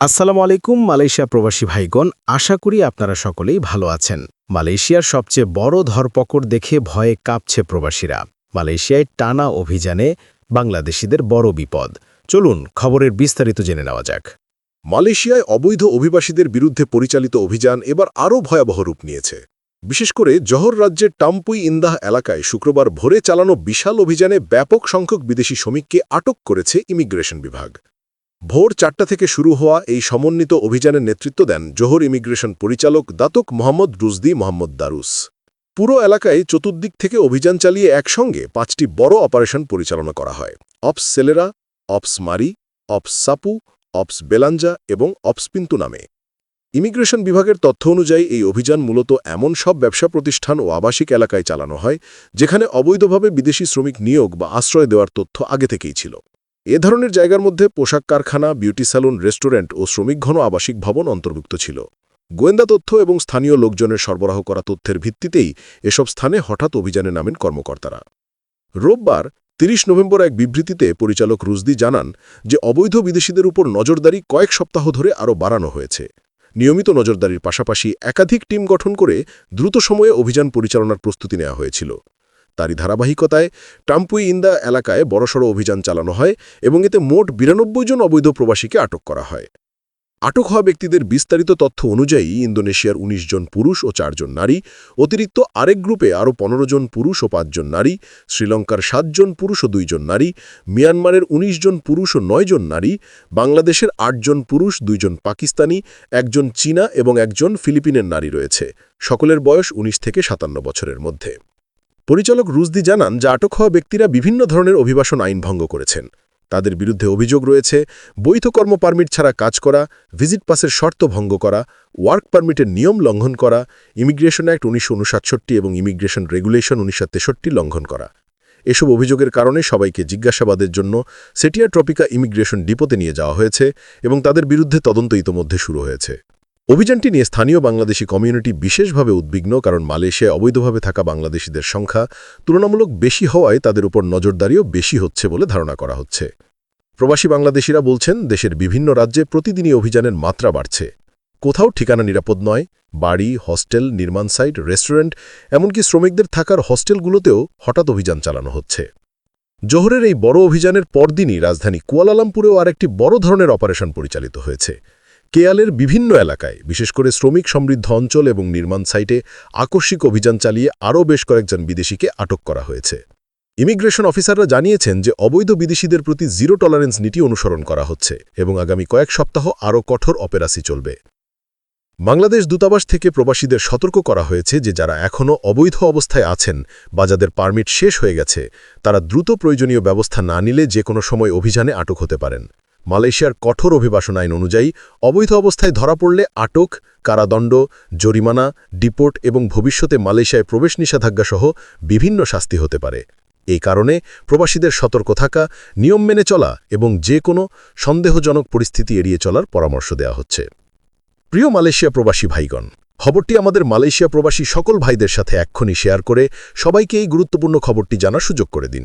আসসালামু আলাইকুম, মালয়েশিয়া প্রবাসী ভাইগণ। আশা করি আপনারা সকলেই ভালো আছেন। মালয়েশিয়ার সবচেয়ে বড় ধরপকড় দেখে ভয়ে কাঁপছে প্রবাসীরা। মালয়েশিয়ায় টানা অভিযানে বাংলাদেশিদের বড় বিপদ। চলুন, খবরের বিস্তারিত জেনে নেওয়া যাক। মালয়েশিয়ায় অবৈধ অভিবাসীদের বিরুদ্ধে পরিচালিত অভিযান এবার আরও ভয়াবহ রূপ নিয়েছে। বিশেষ করে জহর রাজ্যের টাম্পুই ইন্দাহ এলাকায় শুক্রবার ভোরে চালানো বিশাল অভিযানে ব্যাপক সংখ্যক বিদেশি শ্রমিককে আটক করেছে ইমিগ্রেশন বিভাগ। ভোর চারটা থেকে শুরু হওয়া এই সমন্বিত অভিযানের নেতৃত্ব দেন জোহর ইমিগ্রেশন পরিচালক দাতক মোহাম্মদ রুজদি মোহাম্মদ দারুস। পুরো এলাকায় চতুর্দিক থেকে অভিযান চালিয়ে একসঙ্গে পাঁচটি বড় অপারেশন পরিচালনা করা হয়। অপস সেলেরা, অপস মারি, অপস সাপু, অপস বেলাঞ্জা এবং অপসপিন্তু নামে। ইমিগ্রেশন বিভাগের তথ্য অনুযায়ী এই অভিযান মূলত এমন সব ব্যবসা প্রতিষ্ঠান ও আবাসিক এলাকায় চালানো হয়, যেখানে অবৈধভাবে বিদেশি শ্রমিক নিয়োগ বা আশ্রয় দেওয়ার তথ্য আগে থেকেই ছিল। এ ধরনের জায়গার মধ্যে পোশাক কারখানা, বিউটি স্যালুন, রেস্টুরেন্ট ও শ্রমিক ঘন আবাসিক ভবন অন্তর্ভুক্ত ছিল। গোয়েন্দা তথ্য এবং স্থানীয় লোকজনের সরবরাহ করা তথ্যের ভিত্তিতেই এসব স্থানে হঠাৎ অভিযানে নামেন কর্মকর্তারা। রোববার ৩০ নভেম্বর এক বিবৃতিতে পরিচালক রুজদি জানান যে, অবৈধ বিদেশিদের উপর নজরদারি কয়েক সপ্তাহ ধরে আরও বাড়ানো হয়েছে। নিয়মিত নজরদারির পাশাপাশি একাধিক টিম গঠন করে দ্রুত সময়ে অভিযান পরিচালনার প্রস্তুতি নেওয়া হয়েছিল। তারই ধারাবাহিকতায় টাম্পুই ইন্দা এলাকায় বড়সড় অভিযান চালানো হয় এবং এতে মোট বিরানব্বই জন অবৈধ প্রবাসীকে আটক করা হয়। আটক হওয়া ব্যক্তিদের বিস্তারিত তথ্য অনুযায়ী ইন্দোনেশিয়ার ১৯ জন পুরুষ ও চারজন নারী, অতিরিক্ত আরেক গ্রুপে আরও পনেরো জন পুরুষ ও পাঁচজন নারী, শ্রীলঙ্কার সাতজন পুরুষ ও দুইজন নারী, মিয়ানমারের ১৯ জন পুরুষ ও নয় জন নারী, বাংলাদেশের আটজন পুরুষ দুইজন পাকিস্তানি একজন চীনা এবং একজন ফিলিপিনের নারী রয়েছে। সকলের বয়স ১৯ থেকে সাতান্ন বছরের মধ্যে। পরিচালক রুজদি জানান যে আটক হওয়া ব্যক্তিরা বিভিন্ন ধরনের অভিবাসন আইন ভঙ্গ করেছেন। তাদের বিরুদ্ধে অভিযোগ রয়েছে, বৈধ কর্ম পারমিট ছাড়া কাজ করা, ভিজিট পাসের শর্ত ভঙ্গ করা, ওয়ার্ক পারমিটের নিয়ম লঙ্ঘন করা, ইমিগ্রেশন অ্যাক্ট উনিশশো এবং ইমিগ্রেশন রেগুলেশন উনিশশো লঙ্ঘন করা। এসব অভিযোগের কারণে সবাইকে জিজ্ঞাসাবাদের জন্য সেটিয়া ট্রপিকা ইমিগ্রেশন ডিপোতে নিয়ে যাওয়া হয়েছে এবং তাদের বিরুদ্ধে তদন্ত ইতোমধ্যে শুরু হয়েছে। অভিযানটি নিয়ে স্থানীয় বাংলাদেশি কমিউনিটি বিশেষভাবে উদ্বিগ্ন, কারণ মালয়েশিয়ায় অবৈধভাবে থাকা বাংলাদেশিদের সংখ্যা তুলনামূলক বেশি হওয়ায় তাদের উপর নজরদারিও বেশি হচ্ছে বলে ধারণা করা হচ্ছে। প্রবাসী বাংলাদেশিরা বলছেন, দেশের বিভিন্ন রাজ্যে প্রতিদিনই অভিযানের মাত্রা বাড়ছে। কোথাও ঠিকানা নিরাপদ নয়, বাড়ি, হস্টেল, নির্মাণ সাইট, রেস্টুরেন্ট, এমনকি শ্রমিকদের থাকার হস্টেলগুলোতেও হঠাৎ অভিযান চালানো হচ্ছে। জোহরের এই বড় অভিযানের পরদিনই রাজধানী কুয়ালালামপুরেও আরেকটি বড় ধরনের অপারেশন পরিচালিত হয়েছে। কেয়ালের বিভিন্ন এলাকায়, বিশেষ করে শ্রমিক সমৃদ্ধ অঞ্চল এবং নির্মাণ সাইটে আকস্মিক অভিযান চালিয়ে আরও বেশ কয়েকজন বিদেশিকে আটক করা হয়েছে। ইমিগ্রেশন অফিসাররা জানিয়েছেন যে, অবৈধ বিদেশিদের প্রতি জিরো টলারেন্স নীতি অনুসরণ করা হচ্ছে এবং আগামী কয়েক সপ্তাহ আরও কঠোর অপেরাসি চলবে। বাংলাদেশ দূতাবাস থেকে প্রবাসীদের সতর্ক করা হয়েছে যে, যারা এখনও অবৈধ অবস্থায় আছেন বা যাদের পারমিট শেষ হয়ে গেছে, তারা দ্রুত প্রয়োজনীয় ব্যবস্থা না নিলে যে কোনো সময় অভিযানে আটক হতে পারেন। মালয়েশিয়ার কঠোর অভিবাসন আইন অনুযায়ী অবৈধ অবস্থায় ধরা পড়লে আটক, কারাদণ্ড, জরিমানা, ডিপোর্ট এবং ভবিষ্যতে মালয়েশিয়ায় প্রবেশ নিষেধাজ্ঞাসহ বিভিন্ন শাস্তি হতে পারে। এই কারণে প্রবাসীদের সতর্ক থাকা, নিয়ম মেনে চলা এবং যে কোনো সন্দেহজনক পরিস্থিতি এড়িয়ে চলার পরামর্শ দেওয়া হচ্ছে। প্রিয় মালয়েশিয়া প্রবাসী ভাইগণ, খবরটি আমাদের মালয়েশিয়া প্রবাসী সকল ভাইদের সাথে এক্ষুনি শেয়ার করে সবাইকে এই গুরুত্বপূর্ণ খবরটি জানার সুযোগ করে দিন।